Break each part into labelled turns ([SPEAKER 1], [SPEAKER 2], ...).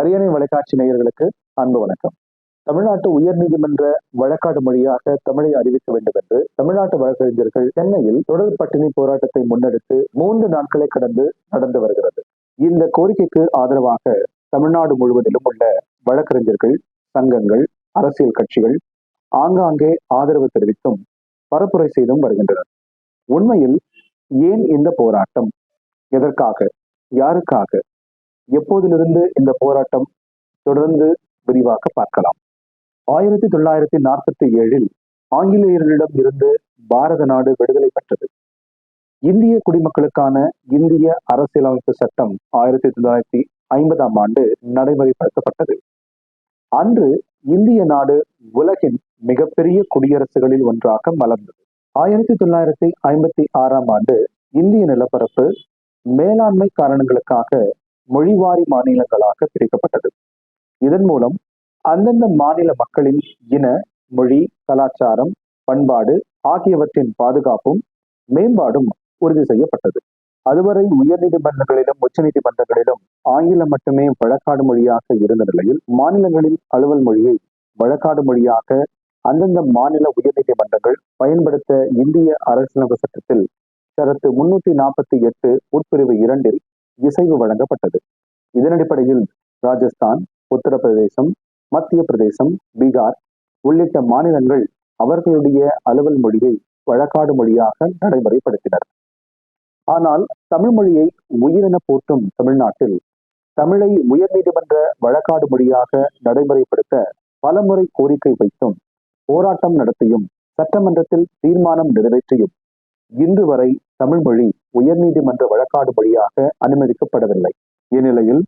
[SPEAKER 1] அரியணை வலைக்காட்சி நேயர்களுக்கு அன்பு வணக்கம். தமிழ்நாட்டு உயர்நீதிமன்ற வழக்காடு மொழியாக தமிழை அறிவிக்க வேண்டும் என்று தமிழ்நாட்டு வழக்கறிஞர்கள் சென்னையில் தொடர் பட்டினி போராட்டத்தை முன்னெடுத்து மூன்று நாட்களை கடந்து நடந்து வருகிறது. இந்த கோரிக்கைக்கு ஆதரவாக தமிழ்நாடு முழுவதிலும் உள்ள வழக்கறிஞர்கள் சங்கங்கள் அரசியல் கட்சிகள் ஆங்காங்கே ஆதரவு தெரிவித்தும் பரப்புரை செய்தும் வருகின்றனர். உண்மையில் ஏன் இந்த போராட்டம்? எதற்காக? யாருக்காக? எப்போதிலிருந்து இந்த போராட்டம் தொடர்ந்து விரிவாக பார்க்கலாம்? ஆயிரத்தி தொள்ளாயிரத்தி நாற்பத்தி ஏழில் ஆங்கிலேயர்களிடம் இருந்து பாரத நாடு விடுதலை பெற்றது. இந்திய குடிமக்களுக்கான இந்திய அரசியலமைப்பு சட்டம் ஆயிரத்தி தொள்ளாயிரத்தி ஐம்பதாம் ஆண்டு நடைமுறைப்படுத்தப்பட்டது. அன்று இந்திய நாடு உலகின் மிகப்பெரிய குடியரசுகளில் ஒன்றாக மலர்ந்தது. ஆயிரத்தி தொள்ளாயிரத்தி ஐம்பத்தி ஆறாம் ஆண்டு இந்திய நிலப்பரப்பு மேலாண்மை காரணங்களுக்காக மொழிவாரி மாநிலங்களாக பிரிக்கப்பட்டது. இதன் மூலம் அந்தந்த மாநில மக்களின் இன மொழி கலாச்சாரம் பண்பாடு ஆகியவற்றின் பாதுகாப்பும் மேம்பாடும் உறுதி செய்யப்பட்டது. அதுவரை உயர்நீதிமன்றங்களிலும் உச்சநீதிமன்றங்களிலும் ஆங்கிலம் மட்டுமே வழக்காடு மொழியாக இருந்த நிலையில் மாநிலங்களின் அலுவல் மொழியை வழக்காடு மொழியாக அந்தந்த மாநில உயர்நீதிமன்றங்கள் பயன்படுத்த இந்திய அரசியலமைப்பு சட்டத்தில் சரத்து முன்னூத்தி நாற்பத்தி எட்டு உட்பிரிவு இரண்டில் இசைவு வழங்கப்பட்டது. இதன் அடிப்படையில் ராஜஸ்தான் உத்தரப்பிரதேசம் மத்திய பிரதேசம் பீகார் உள்ளிட்ட மாநிலங்கள் அவர்களுடைய அலுவல் மொழியை வழக்காடு மொழியாக நடைமுறைப்படுத்தினர். ஆனால் தமிழ் மொழியை உயிரென போற்றும் தமிழ்நாட்டில் தமிழை உயர்நீதிமன்ற வழக்காடு மொழியாக நடைமுறைப்படுத்த பலமுறை கோரிக்கை வைத்தும் போராட்டம் நடத்தியும் சட்டமன்றத்தில் தீர்மானம் நிறைவேற்றியும் இன்று வரை தமிழ் மொழி உயர்நீதிமன்ற வழக்காடு மொழியாக அனுமதிக்கப்படவில்லை. இந்நிலையில்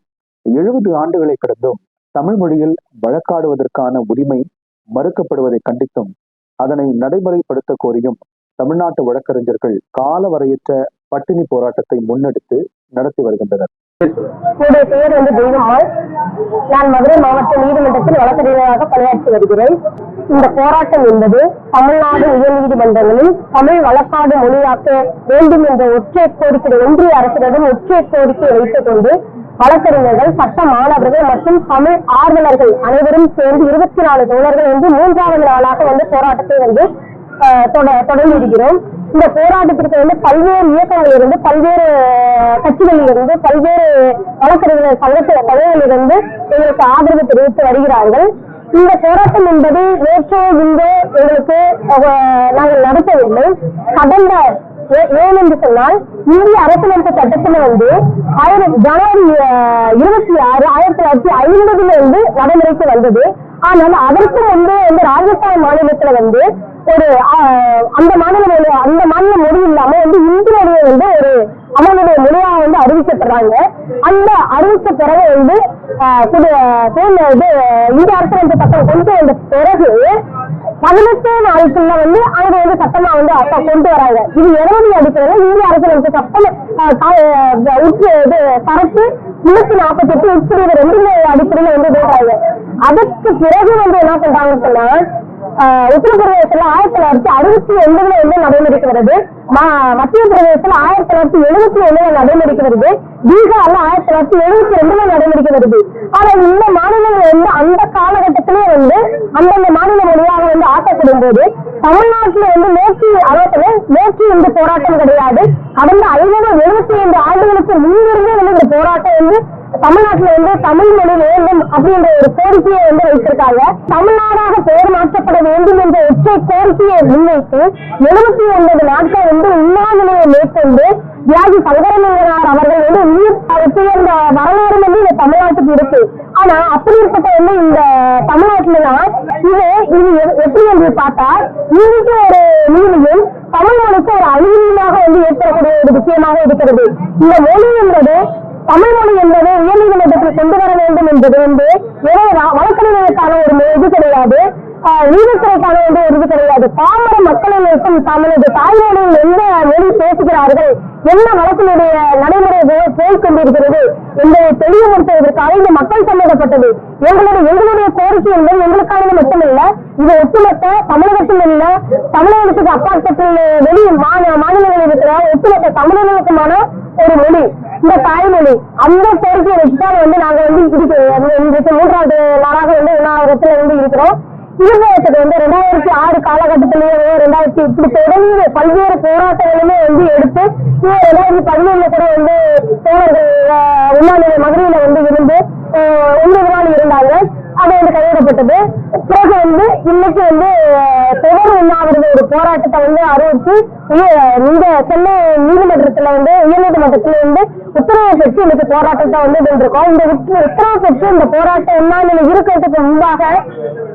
[SPEAKER 1] எழுபது ஆண்டுகளை கடந்தும் தமிழ் மொழியில் வழக்காடுவதற்கான உரிமை மறுக்கப்படுவதை கண்டித்தும் அதனை நடைமுறைப்படுத்த கோரியும் தமிழ்நாட்டு வழக்கறிஞர்கள் காலவரையற்ற பட்டினி போராட்டத்தை முன்னெடுத்து நடத்தி வருகின்றனர்.
[SPEAKER 2] என்னுடைய பெயர் வந்து தெய்வம்மாள். நான் மதுரை மாவட்ட நீதிமன்றத்தில் வழக்கறிஞராக பணியாற்றி வருகிறேன். இந்த போராட்டம் என்பது தமிழ்நாடு உயர்நீதிமன்றங்களில் தமிழ் வழக்காடு மொழியாக்க வேண்டும் என்ற ஒற்றை கோரிக்கை ஒன்றிய அரசிடம் ஒற்றை கோரிக்கை வைத்துக் கொண்டு வழக்கறிஞர்கள் சட்ட மாணவர்கள் மற்றும் தமிழ் ஆர்வலர்கள் அனைவரும் சேர்ந்து இருபத்தி நாலு தோழர்கள் வந்து மூன்றாவது நாளாக வந்து போராட்டத்தை வந்து தொட- தொடங்கி இருக்கிறோம் இந்த போராட்டத்திற்கு வந்து பல்வேறு இயக்கங்களில் இருந்து பல்வேறு கட்சிகளில் இருந்து பல்வேறு வழக்கறிஞர் சங்கத்தில தலைவர்களிலிருந்து எங்களுக்கு ஆதரவு தெரிவித்து வருகிறார்கள். இந்த போராட்டம் என்பது நேற்றோ இன்றோ எங்களுக்கு நாங்கள் நடத்தவில்லை. கடந்த ஏ- ஏன் என்று சொன்னால் இந்திய அரசியலமைப்பு சட்டத்துல வந்து ஆயிரம் ஜனவரி இருபத்தி ஆறு ஆயிரத்தி தொள்ளாயிரத்தி ஐம்பதுல இருந்து நடைமுறைக்கு வந்தது. ஆனால் அதற்கு முன்பு வந்து ராஜஸ்தான் மாநிலத்துல வந்து ஒரு அந்த மாநில மொழி அந்த மாநில மொழி இல்லாம வந்து இந்தி மொழியை வந்து ஒரு அவங்களுடைய மொழியா வந்து அறிவிக்கப்படுறாங்க. அந்த அறிவித்த பிறகு வந்து ஆஹ், புது- புது- இது இந்திய சட்டம் கொண்டு வந்த பிறகு பதினெட்டு நாளுக்குள்ள வந்து அவங்க வந்து சட்டமா வந்து அப்ப கொண்டு வராங்க. இது எதனுடைய அடிப்படையில் இந்திய அரசியலமைப்பு சட்டம் ஆஹ், இது சரத்து முன்னூத்தி நாற்பத்தி எட்டு உட்பிரிவு ரெண்டு அடிப்படையில வந்து போடுறாங்க அதற்கு பிறகு வந்து என்ன பண்றாங்கன்னு சொன்னா உத்தரப்பிரதேசத்துல ஆயிரத்தி தொள்ளாயிரத்தி அறுபத்தி ஒன்பதுல வந்து நடைமுறைக்கு வருது. மத்திய பிரதேசத்துல ஆயிரத்தி தொள்ளாயிரத்தி எழுபத்தி ஒண்ணுல நடைமுறைக்கு வருது. பீகார்ல ஆயிரத்தி தொள்ளாயிரத்தி எழுபத்தி ரெண்டுல நடைமுறைக்கு வருது. ஆனா இந்த மாநிலங்கள் வந்து அந்த காலகட்டத்திலே வந்து அந்தந்த மாநில மொழியாக வந்து ஆக்கப்படும் போது தமிழ்நாட்டுல வந்து நோக்கி அதாவது நோக்கி இந்த போராட்டம் கிடையாது. கடந்த ஐநூறு எழுபத்தி ஐந்து ஆண்டுகளுக்கு முன்னிருந்தே வந்து இந்த போராட்டம் வந்து தமிழ்நாட்டுல வந்து தமிழ் மொழி வேண்டும் அப்படின்ற ஒரு கோரிக்கையை வந்து வைத்திருக்காங்க. தமிழ்நாடாக பெயர் மாற்றப்பட வேண்டும் என்ற ஒற்றை கோரிக்கையை முன்வைத்து எழுபத்தி ஒன்பது நாட்கள் வந்து உண்ணாநிலையை மேற்கொண்டு தியாகி சங்கரலிங்கனார் அவர்கள் வந்து உயிர் உயர்ந்த வரலாறு வந்து இந்த தமிழ்நாட்டுக்கு இருக்கு. ஆனா அப்படிப்பட்ட வந்து இந்த தமிழ்நாட்டுலதான் இது இது எப்படி என்று பார்த்தா இன்னைக்கு ஒரு நீதியும் தமிழ் மொழிக்கு ஒரு அழிவியமாக வந்து ஏற்படக்கூடிய ஒரு விஷயமாக இருக்கிறது. இந்த மொழி என்பது தமிழ் மொழி என்பது உயர்நீதிமன்றத்தில் கொண்டு வர வேண்டும் என்பது வந்து வழக்கறிஞர்களுக்கான ஒரு இது கிடையாது. ஆஹ் நீதித்துறைக்கான வந்து ஒரு இது கிடையாது. பாமர மக்களின் தமது தாய்மொழியில் எந்த மொழி பேசுகிறார்கள்? என்ன வழக்கினுடைய நடைமுறை போய் கொண்டிருக்கிறது என்பதை தெளிவுபடுத்துவதற்காக இந்த மக்கள் சம்பந்தப்பட்டது எங்களுடைய எங்களுடைய கோரிக்கை என்பது எங்களுக்கானது மட்டுமல்ல இது ஒட்டுமொத்த தமிழகத்தில் உள்ள தமிழகத்துக்கு அப்பாற்பட்டில் வெளி மாநிலங்களில் இருக்கிற ஒட்டுமொத்த தமிழர்களுக்குமான ஒரு மொழி இந்த தாய்மொழி. அந்த கோரிக்கையை வச்சுதான் வந்து நாங்கள் வந்து இருக்கிறோம் மூன்றாவது நாளாக வந்து உண்ணாவிரத்துல இருந்து இருக்கிறோம். ரெண்டாயிரத்தி ஆறு காலகட்டத்திலேயே ரெண்டாயிரத்தி இப்படி தொடர்ந்து பல்வேறு போராட்டங்களுமே வந்து எடுத்து ரெண்டாயிரத்தி பதினொன்னுல கூட வந்து தோழர்கள் அஹ், உண்ணாநிலை மதுரையில வந்து இருந்து அஹ், ஒன்பது நாள் இருந்தாங்க அது வந்து கைவிடப்பட்டது பிறகு வந்து இன்னைக்கு வந்து தொடர் உண்ணாவிரத ஒரு போராட்டத்தை வந்து அறிவிச்சு இந்த சென்னை நீதிமன்றத்துல வந்து உயர்நீதிமன்றத்துல வந்து உத்தரவு பெற்று இன்னைக்கு போராட்டத்தை வந்து வென்றிருக்கோம். இந்த உத்தரவு பெற்று இந்த போராட்டம் உண்ணாநிலை இருக்கிறதுக்கு முன்பாக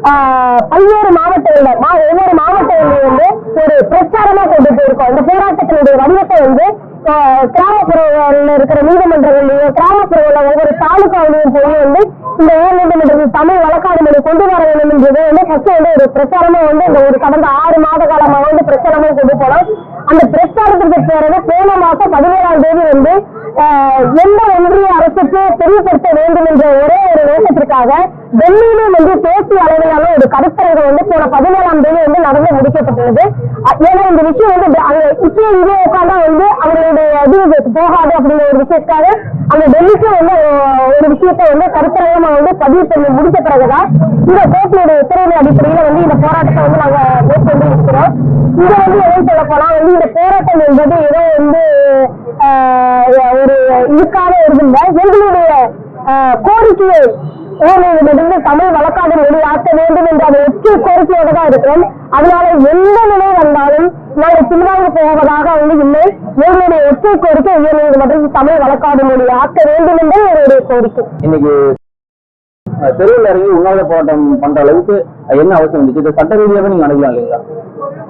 [SPEAKER 2] ஆஹ், பல்வேறு மாவட்டங்கள்ல ஒவ்வொரு மாவட்டங்களையும் வந்து ஒரு பிரச்சாரமா கொண்டு போயிருக்கோம். இந்த போராட்டத்தினுடைய வடிவத்தை வந்து ஆஹ், கிராமப்புறங்கள்ல இருக்கிற நீதிமன்றங்கள்லயும் கிராமப்புறங்கள்ல ஒவ்வொரு தாலுகாவிலையும் போய் வந்து இந்த உயர் நீதிமன்றத்தில் தமிழ் வழக்காடு மொழி கொண்டு வர வேண்டும் என்றது வந்து ஃபர்ஸ்ட் வந்து ஒரு பிரச்சாரமா வந்து இந்த ஒரு கடந்த ஆறு மாத காலமாக வந்து பிரச்சாரமா கொண்டு போனோம். அந்த பிரச்சாரத்திற்கு பிறகு போன மாசம் பதினேழாம் தேதி வந்து எந்த ஒன்றிய அரசுக்கு தெரியப்படுத்த வேண்டும் என்ற ஒரே ஒரு நோக்கத்திற்காக டெல்லியிலும் வந்து தேசிய அளவிலான ஒரு கருத்தரங்கு வந்து போன பதினேழாம் தேதி வந்து நடந்து முடிக்கப்பட்டுள்ளது. ஏன்னா இந்த விஷயம் வந்து டெ- அங்க இப்போ இங்கே உட்காந்தா வந்து பதிவு போகாது அப்படிங்கிற ஒரு விஷயத்துக்காக அந்த டெல்லிக்கு வந்து ஒரு விஷயத்தை வந்து கருத்தரங்கமா வந்து பதிவு பண்ணி முடிச்ச பிறகுதான் இந்த கோர்ட்டினுடைய உத்தரவு அடிப்படையில வந்து இந்த போராட்டத்தை வந்து நாங்க மேற்கொண்டு இருக்கிறோம் இங்க வந்து எதுவும் சொல்ல போனா வந்து இந்த போராட்டம் என்பது ஏதோ வந்து ஆஹ், ஒரு இதுக்காக இருந்த எங்களுடைய கோரிக்கையை ஊழலிலிருந்து தமிழ் வழக்காடு மொழி ஆக்க வேண்டும் என்ற அந்த உச்ச கோரிக்கையோடு தான் இருக்கிறோம். அதனால எந்த நிலை வந்தாலும் நாங்கள் பின்வாங்க போவதாக வந்து இல்லை. எங்களுடைய ஒற்றை கோரிக்கை உயர்நீதிமன்றத்தில் தமிழ் வழக்காடுமொழி ஆக்க வேண்டும் என்பது எங்களுடைய கோரிக்கை.
[SPEAKER 3] இன்னைக்கு தெருவில் இறங்கி உண்ணாவிர போராட்டம் பண்ற அளவுக்கு என்ன அவசியம் இருந்துச்சு இதை சட்ட ரீதியாக நீங்க அணுகலாம் இல்லைங்களா?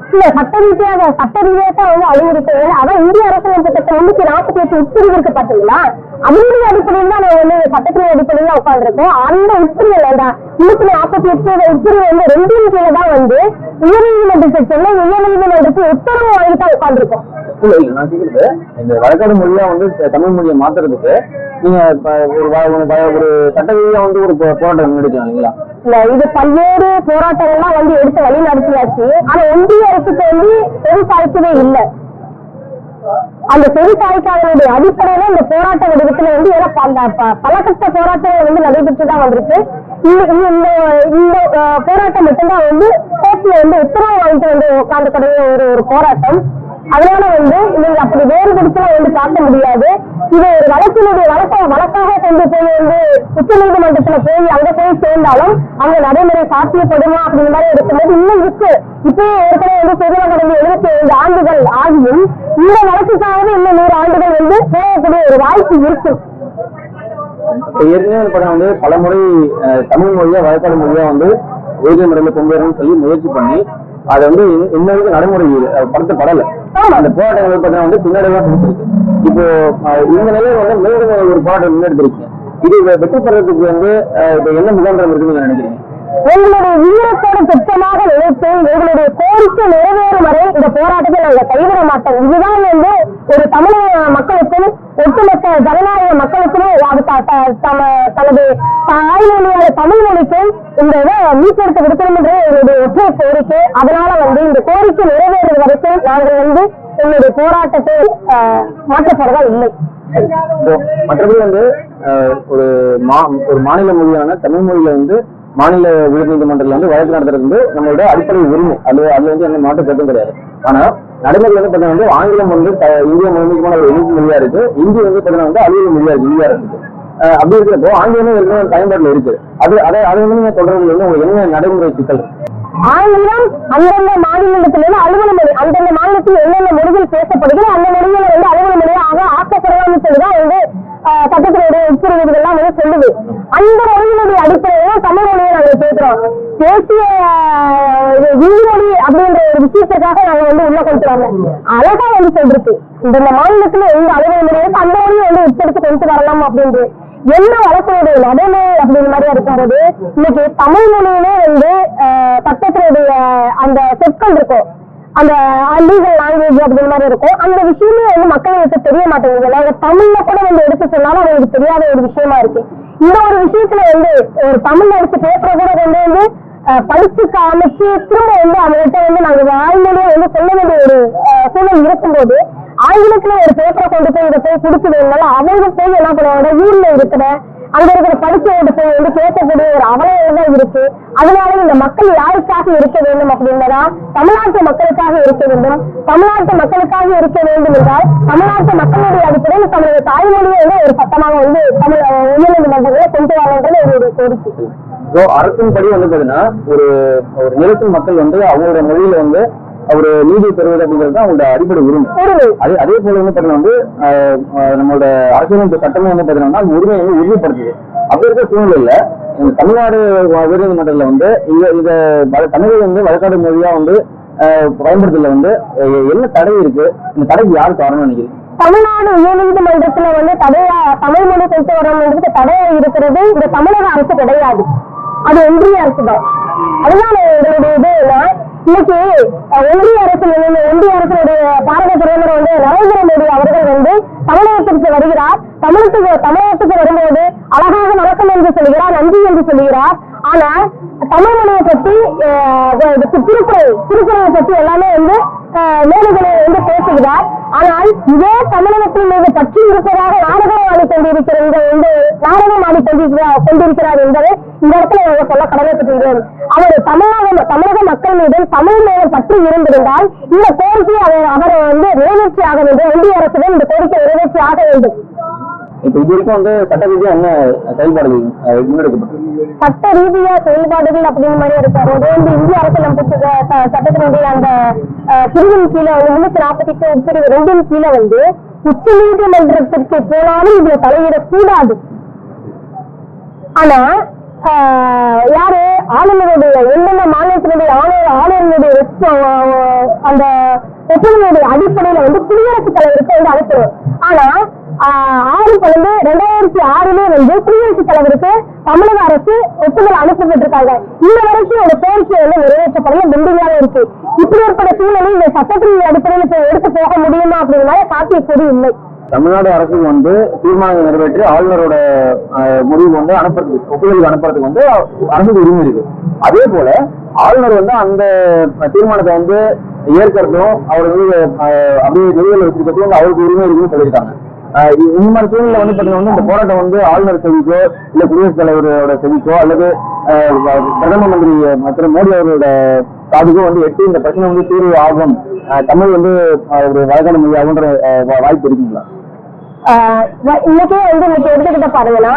[SPEAKER 2] இல்ல சட்ட ரீதியாக சட்ட ரீதியாக தான் வந்து அழிவுறுத்த அதான் இந்திய அரசியலமைப்பு சட்டம் முன்னூத்தி நாற்பத்தி எட்டு உட்பிரிவு இருக்கு பாத்தீங்களா? அதனுடைய அடிப்படையில் தான் நான் வந்து சட்டத்தின் அடிப்படையில் தான் உட்காந்துருக்கோம் அந்த உட்பிரிவு அந்த முன்னூத்தி நாற்பத்தி எட்டு உட்பிரிவு வந்து ரெண்டின் கீழே தான் வந்து உயர்நீதிமன்றத்தில் சென்னை உயர்நீதிமன்றத்துக்கு உத்தரவு வாங்கி தான் உட்காந்துருக்கோம்
[SPEAKER 3] இல்ல நான் கேக்குறது இந்த வழக்காடு மொழியா வந்து தமிழ் மொழியை மாத்துறதுக்கு நீங்க இப்ப ஒரு ஒரு சட்ட ரீதியா வந்து ஒரு போராட்டம் முன்னெடுக்கலாம் இல்லைங்களா
[SPEAKER 2] இது பல்வேறு போராட்டங்கள்லாம் வந்து எடுத்து வழி நடத்தியாச்சு. ஆனா ஒன்றிய அரசுக்கு வந்து செவி சாய்க்கவே இல்லை. அந்த செவி சாய்க்காதனுடைய அடிப்படையில இந்த போராட்ட வடிவத்துல வந்து ஏன்னா பல கட்ட போராட்டங்கள் வந்து நடைபெற்று தான் வந்திருக்கு. இந்த இந்த- இந்த போராட்டம் மட்டும்தான் வந்து கோர்ட்ல வந்து உத்தரவு வாங்கிட்டு வந்து உட்கார்ந்து ஒரு ஒரு போராட்டம். அதனால வந்து நீங்க அப்படி வேறுபடுத்தலாம் வந்து பார்க்க முடியாது. இது ஒரு வழக்கினுடைய வழக்க வழக்காக கொண்டு போய் வந்து உச்ச நீதிமன்றத்துல போய் அங்க போய் சேர்ந்தாலும் அங்க நடைமுறை சாத்தியப்படுமா அப்படிங்கிற மாதிரி எடுக்கும்போது இன்னும் இருக்கு. இப்போ ஏற்கனவே வந்து சுதந்திரம் கடந்த எழுபத்தி ஐந்து ஆண்டுகள் ஆகியும் இந்த வழக்குக்காகவே இன்னும் நூறு ஆண்டுகள் வந்து போகக்கூடிய ஒரு வாய்ப்பு இருக்கு.
[SPEAKER 3] ஏற்கனவே வந்து வந்து பல முறை தமிழ் மொழியா வழக்காடு மொழியா வந்து உயர்நீதிமன்றத்தில் கொண்டு வரணும்னு சொல்லி முயற்சி பண்ணி அதை வந்து இன்ன- வரைக்கும் நடைமுறை அஹ், படுத்தப்படல அந்த போராட்டங்கள் பார்த்தீங்கன்னா வந்து பின்னாடி தான் இப்போ இந்த நிலையில வந்து மீண்டும் ஒரு போராட்டம் முன்னெடுத்திருக்கீங்க இது வெற்றி பெறதுக்கு வந்து இப்ப என்ன முகாந்திரம் இருக்குன்னு நீங்க நினைக்கிறீங்க?
[SPEAKER 2] எங்களுடைய வீரத்தோட திட்டமாக நினைத்து எங்களுடைய கோரிக்கை நிறைவேறும் வரை இந்த போராட்டத்தை நாங்கள் கைவிட மாட்டோம். இதுதான் வந்து ஒரு தமிழக மக்களுக்கும் ஒட்டுமொத்த ஜனநாயக மக்களுக்கும் அது த- த- தம- தமிழ் மொழிக்கும் இந்த இதை மீட்டெடுத்து கொடுக்கணும் என்ற ஒற்றை கோரிக்கை. அதனால வந்து இந்த கோரிக்கை நிறைவேறும் வரைக்கும் நாங்கள் வந்து என்னுடைய போராட்டத்தை மாற்றப்படுறதா இல்லை.
[SPEAKER 3] மற்றபடி வந்து ஒரு மா ஒரு மாநில மொழியான தமிழ் மொழியில வந்து மாநில உயர்நீதிமன்றத்தில் வந்து வழக்கு நடத்துறது வந்து நம்மளோட அடிப்படை உரிமை. அது அதுல வந்து எந்த மாற்றம் கருத்தும் கிடையாது. ஆனா நடைமுறை வந்து பார்த்தீங்கன்னா வந்து ஆங்கிலம் வந்து இந்திய முழுமைக்குமான ஒரு எழுத்து மொழியா இருக்கு. இந்தி வந்து பார்த்தீங்கன்னா வந்து அலுவலக மொழியா இருக்கு இந்தியா இருக்கு. அப்படி இருக்கிறப்போ ஆங்கிலமும் ஏற்கனவே பயன்பாட்டில் இருக்கு. அது அதை அதை வந்து நீங்க தொடர்பு வந்து உங்களுக்கு என்ன நடைமுறை சிக்கல்?
[SPEAKER 2] ஆங்கிலம் அந்தந்த மாநிலத்திலிருந்து அலுவல மொழி அந்தந்த மாநிலத்தில் என்னென்ன மொழிகள் பேசப்படுகிறோ அந்த மொழிகளை வந்து அலுவல மொழியாக ஆக்கப்படலாம்னு சொல்லிதான் வந்து ஆஹ், சட்டத்தினுடைய உட்பிரிவுகள்லாம் வந்து சொல்லுது. அந்த மொழியினுடைய அடிப்படையில தமிழ் மொழியை நாங்க பேசுறோம். தேசிய ஆஹ், இது மொழி அப்படின்ற ஒரு விஷயத்திற்காக நாங்க வந்து உள்ள கொண்டு அழகா வந்து சொல்றது இந்த மாநிலத்துல எந்த அலுவல மொழி அந்த மொழியை வந்து உட்படுத்தி கொண்டு வரலாம் அப்படின்றது என்ன வழக்கினுடைய நடைமுறை அப்படிங்கிற மாதிரி இருக்கும்போது இன்னைக்கு தமிழ் மொழியிலே வந்து ஆஹ், சட்டத்தினுடைய அந்த சொற்கள் இருக்கும் அந்த லீகல் லாங்குவேஜ் அப்படிங்கிற மாதிரி இருக்கும். அந்த விஷயமே வந்து மக்களுக்கு தெரிய மாட்டேங்குது. நாங்க தமிழ்ல கூட வந்து எடுத்து சொன்னாலும் அவங்களுக்கு தெரியாத ஒரு விஷயமா இருக்கு. இந்த ஒரு விஷயத்துல வந்து ஒரு தமிழ்ல எடுத்து பேப்பரை கூட வந்து வந்து படிச்சு காமிச்சு திரும்ப வந்து அவங்ககிட்ட வந்து நாங்க வாய்மொழியை வந்து சொல்ல வேண்டிய ஒரு சூழல் இருக்கும்போது ஆங்கிலத்துல ஒரு பேப்பரை கொண்டு போய் இதை போய் கொடுத்து வேணும்னாலும் அவங்க போய் என்ன பண்ணுவாங்க ஊர்ல இருக்கிற அங்க இருக்கிற படிச்சவங்க போய் வந்து கேட்கக்கூடிய ஒரு அவலம் தான் இருக்கு. அதனால இந்த மக்கள் யாருக்காக இருக்க வேண்டும் அப்படின்னதா தமிழ்நாட்டு மக்களுக்காக இருக்க வேண்டும். தமிழ்நாட்டு மக்களுக்காக இருக்க வேண்டும் என்றால் தமிழ்நாட்டு மக்களுடைய அடிப்படையில் தமிழக தாய்மொழியை வந்து ஒரு சட்டமாக வந்து தமிழ் அஹ், உயர்நீதிமன்றங்களை கொண்டு வரன்றது ஒரு கோரிக்கை.
[SPEAKER 3] ஸோ அரசின் படி வந்து பாத்தீங்கன்னா ஒரு ஒரு நிலத்தின் மக்கள் வந்து அவங்களோட மொழியில வந்து ஒரு நீதி பெறுவது அப்படிங்கிறது அவங்களோட அடிப்படை உரிமை. அதே அதே போல வந்து பாத்தீங்கன்னா வந்து நம்மளோட அரசியலமைப்பு சட்டமே வந்து பாத்தீங்கன்னா உரிமையை வந்து உறுதிப்படுத்துது. அப்படி இருக்க சூழ்நிலையில தமிழ்நாடு உயர்நீதிமன்றத்துல வந்து இத இத தமிழை வந்து வழக்காடு மொழியா வந்து பயன்படுத்தல வந்து என்ன தடை இருக்கு? இந்த தடைக்கு யார் காரணம் நினைக்கிறீங்க?
[SPEAKER 2] தமிழ்நாடு உயர்நீதிமன்றத்துல வந்து தடையா தமிழ் மொழி கொண்டு வரணுன்றதுக்கு தடையா இருக்கிறது இந்த தமிழக அரசு கிடையாது. அது ஒன்றிய அரசு தான் அதுதான் எங்களுடைய இதுனா இன்னைக்கு ஒன்றிய அரசு ஒன்றிய அரசுடைய பாரத பிரதமர் வந்து நரேந்திர மோடி அவர்கள் வந்து தமிழகத்திற்கு வருகிறார். தமிழகத்துக்கு தமிழகத்துக்கு வரும்போது அழகாக வணக்கம் என்று சொல்கிறார் நன்றி என்று சொல்கிறார். ஆனா தமிழ் மொழியை பற்றி திருக்குறள் திருக்குறளை பற்றி எல்லாமே வந்து மேலுகளை வந்து பேசுகிறார். ஆனால் இதே தமிழகத்தின் மீது பற்றி இருப்பதாக நாடகம் ஆடி கொண்டிருக்கிற இந்த நாடகம் ஆடி கொண்டிருக்கிறார் கொண்டிருக்கிறார் என்பதை இந்த இடத்துல நாங்கள் சொல்ல கடமைப்பட்டுகிறோம் அவர் தமிழக தமிழக மக்கள் மீது தமிழ் மேலும் பற்றி இருந்திருந்தால் இந்த கோரிக்கை அவர் அவரை வந்து நிறைவேற்றி ஆக வேண்டும். இந்திய அரசுடன் இந்த கோரிக்கை நிறைவேற்றி ஆக வேண்டும்.
[SPEAKER 3] இது வரைக்கும் வந்து சட்ட ரீதியா என்ன செயல்பாடுகள் ஆஹ்,
[SPEAKER 2] சட்ட ரீதியா செயல்பாடுகள் அப்படின்னு மாதிரி இருக்காரு. அது வந்து இந்திய அரசியலமைப்பு ச- சட்டத்தினுடைய அந்த பிரிவின் கீழே முன்னூத்தி நாற்பத்தி எட்டு உட்பிரிவு ரெண்டின் கீழே வந்து உச்ச நீதிமன்றத்திற்கு போனாலும் இதுல தலையிடக்கூடாது. ஆனா யாரு? ஆளுநருடைய எந்தெந்த மாநிலத்தினுடைய ஆளுநர் ஆளுநருடைய அந்த ஒப்புதலுடைய அடிப்படையில வந்து குடியரசுத் தலைவருக்கு வந்து அனுப்பணும் ஆனா ஆஹ், ஆறு ரெண்டாயிரத்தி ஆறுல வந்து குடியரசுத் தலைவருக்கு தமிழக அரசு ஒப்புதல் அனுப்பப்பட்டிருக்காங்க இந்த வரைக்கும் ஒரு கோரிக்கை வந்து நிறைவேற்றப்படல பெண்டிங்காக இருக்கு. இப்படி ஏற்பட சூழ்நிலை இந்த சட்டத்தின் அடிப்படையில் எடுத்து போக முடியுமா அப்படின்னால சாத்தியக்கூறு இல்லை.
[SPEAKER 3] தமிழ்நாடு அரசுக்கு வந்து தீர்மானம் நிறைவேற்றி ஆளுநரோட முடிவு வந்து அனுப்புறதுக்கு ஒப்புதலுக்கு அனுப்புறதுக்கு வந்து அரசுக்கு உரிமை இருக்கு. அதே போல ஆளுநர் வந்து அந்த தீர்மானத்தை வந்து ஏற்கிறதும் அவர் வந்து அப்படியே நிலுவையில் வச்சிருக்கிறதும் அவருக்கு உரிமை இருக்குன்னு சொல்லியிருக்காங்க. இந்த மாதிரி சூழ்நிலை வந்து பாத்தீங்கன்னா வந்து இந்த போராட்டம் வந்து ஆளுநர் செவிக்கோ இல்ல குடியரசுத் தலைவரோட செவிக்கோ அல்லது ஆஹ், பிரதம மந்திரி அஹ், மோடி அவரோட காதுக்கோ வந்து எட்டு இந்த பிரச்சனை வந்து தீர்வு ஆகும். தமிழ் வந்து ஒரு வழக்கான மொழியாகுன்ற வா- வாய்ப்பு இருக்குங்களா?
[SPEAKER 2] ஆஹ் இன்னைக்கே வந்து இன்னைக்கு எடுத்துக்கிட்ட பாருங்கன்னா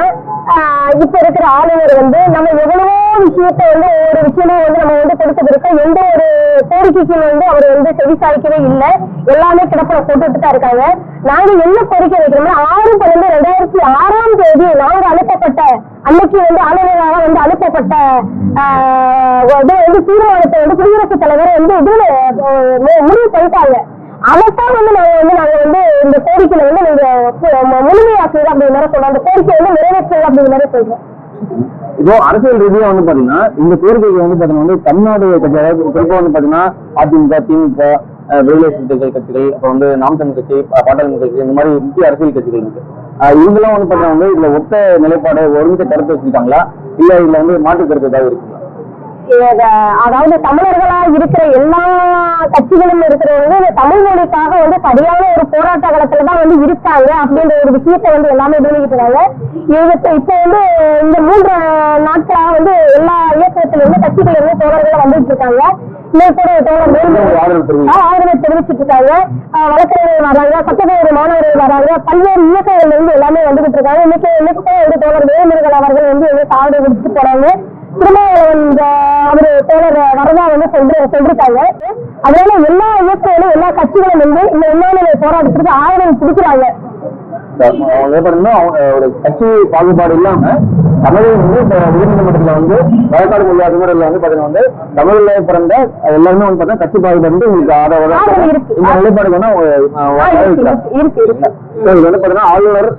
[SPEAKER 2] இப்ப இருக்கிற ஆளுநர் வந்து நம்ம எவ்வளவோ விஷயத்த வந்து ஒவ்வொரு விஷயமும் வந்து நம்ம வந்து கொடுத்துட்டு இருக்கோம். எந்த ஒரு கோரிக்கைக்கும் வந்து அவர் வந்து செவிசாய்க்கவே இல்லை. எல்லாமே கிடப்புல போட்டுட்டு தான் இருக்காங்க. நாங்க என்ன கோரிக்கை வைக்கிறோம்னா ஆறு பன்னெண்டு ரெண்டாயிரத்தி ஆறாம் தேதி நாங்க அனுப்பப்பட்ட அன்னைக்கு வந்து ஆளுநராக வந்து அனுப்பப்பட்ட ஆஹ் இது வந்து தீர்மானத்தை வந்து குடியரசுத் தலைவர் வந்து இதுல மு- முடிவு பண்ணிட்டாங்க. அதைத்தான் வந்து நாங்க வந்து நாங்க வந்து இந்த கோரிக்கையில வந்து நீங்க மு- அப்படிங்கிற மாதிரி சொல்றோம் அந்த கோரிக்கை வந்து நிறைவேற்றுங்க அப்படிங்கிற மாதிரி சொல்றோம்.
[SPEAKER 3] இப்போ அரசியல் ரீதியா வந்து பாத்தீங்கன்னா இந்த கோரிக்கைக்கு வந்து பாத்தீங்கன்னா வந்து தமிழ்நாடு கட்சி அதாவது குறிப்பா வந்து பாத்தீங்கன்னா அதிமுக திமுக அஹ், விடுதலை சிறுத்தைகள் கட்சிகள் அப்புறம் வந்து நாம் தமிழ் கட்சி பாட்டாளி கட்சி இந்த மாதிரி முக்கிய அரசியல் கட்சிகள் இருக்கு. இவங்கெல்லாம் வந்து பாத்தீங்கன்னா வந்து இதுல ஒத்த நிலைப்பாடு ஒருமித்த கருத்து வச்சிருக்காங்களா? இல்ல இதுல வந்து மாற்று கருத்து ஏதாவது இருக்குங்களா?
[SPEAKER 2] அதாவது தமிழர்களா இருக்கிற எல்லா கட்சிகளும் இருக்கிறவங்க இந்த தமிழ் மொழிக்காக வந்து சரியான ஒரு போராட்ட காலத்துல தான் வந்து இருக்காங்க அப்படின்ற ஒரு விஷயத்த வந்து எல்லாமே பண்ணிக்கிட்டு இருக்காங்க இவங்க இப்ப வந்து இந்த மூன்று நாட்களாக வந்து எல்லா இயக்கத்துல இருந்து கட்சிகள் இருந்து தோழர்கள் வந்துட்டு இருக்காங்க.
[SPEAKER 3] ஆதரவு
[SPEAKER 2] தெரிவிச்சிட்டு இருக்காங்க. வழக்கறிஞர்கள் வராங்க சட்டக்கல்லூரி மாணவர்கள் வராங்க பல்வேறு இயக்கங்கள்ல இருந்து எல்லாமே வந்துகிட்டு இருக்காங்க. இன்னைக்கு இன்னைக்கு கூட வந்து தோழர் வேலுமுருகன் அவர்கள் வந்து எங்களுக்கு ஆதரவு கொடுத்துட்டு போறாங்க. திருமாவளவன் ஆஹ் அவரு தோழர் வரதா வந்து சொல்ற சொல்லிருக்காங்க. அதனால எல்லா இயக்கங்களும் எல்லா கட்சிகளும் வந்து இந்த உண்ணாநிலை போராட்டத்துக்கு ஆதரவு கொடுக்குறாங்க.
[SPEAKER 3] அவங்க பண்ணணும் அவங்க ஒரு கட்சி பாகுபாடு இல்லாம தமிழை வந்து இப்ப உயர்நீதிமன்றத்துல வந்து வழக்காடு மொழி அதிகாரிகள் வந்து பாத்தீங்கன்னா வந்து தமிழ்ல பிறந்த எல்லாருமே வந்து பாத்தீங்கன்னா கட்சி பாகுபாடு வந்து உங்களுக்கு ஆதரவு
[SPEAKER 2] ஆதரவு இருக்கு.
[SPEAKER 3] இந்த நிலைப்பாடுக்கு வந்து இது வந்து ஆளுநர்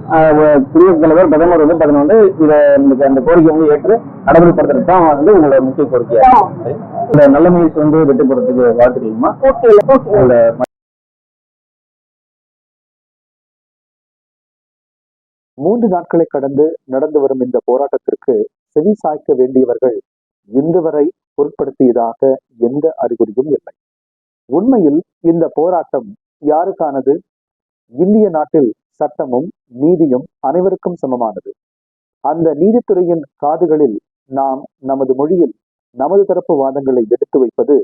[SPEAKER 3] குடியரசுத் தலைவர் பிரதமர் வந்து பாத்தீங்கன்னா வந்து இத அந்த கோரிக்கை வந்து ஏற்று நடைமுறைப்படுத்துறது தான் வந்து உங்களோட முக்கிய கோரிக்கையா. இருக்கு. இந்த நல்ல முயற்சி வந்து வெற்றி பெறதுக்கு வாழ்த்துக்கலாமா
[SPEAKER 1] மூன்று நாட்களை கடந்து நடந்து வரும் இந்த போராட்டத்திற்கு செவி சாய்க்க வேண்டியவர்கள் இன்று வரை பொருட்படுத்தியதாக எந்த அறிகுறியும் இல்லை. உண்மையில் இந்த போராட்டம் யாருக்கானது? இந்திய நாட்டில் சட்டமும் நீதியும் அனைவருக்கும் சமமானது. அந்த நீதித்துறையின் காதுகளில் நாம் நமது மொழியில் நமது தரப்பு வாதங்களை எடுத்து வைப்பது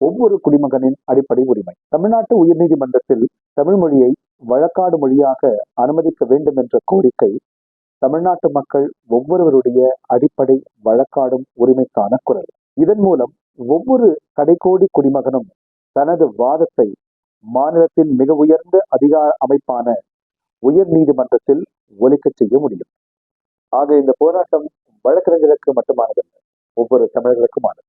[SPEAKER 1] ஒவ்வொரு குடிமகனின் அடிப்படை உரிமை. தமிழ்நாட்டு உயர்நீதிமன்றத்தில் தமிழ் மொழியை வழக்காடு மொழியாக அனுமதிக்க வேண்டும் என்ற கோரிக்கை தமிழ்நாட்டு மக்கள் ஒவ்வொருவருடைய அடிப்படை வழக்காடும் உரிமைக்கான குரல். இதன் மூலம் ஒவ்வொரு கடைக்கோடி குடிமகனும் தனது வாதத்தை மாநிலத்தின் மிக உயர்ந்த அதிகார அமைப்பான உயர் நீதிமன்றத்தில் ஒலிக்கச் செய்ய முடியும். ஆக இந்த போராட்டம் வழக்கறிஞருக்கு மட்டுமானதல்ல ஒவ்வொரு தமிழர்களுக்குமானது.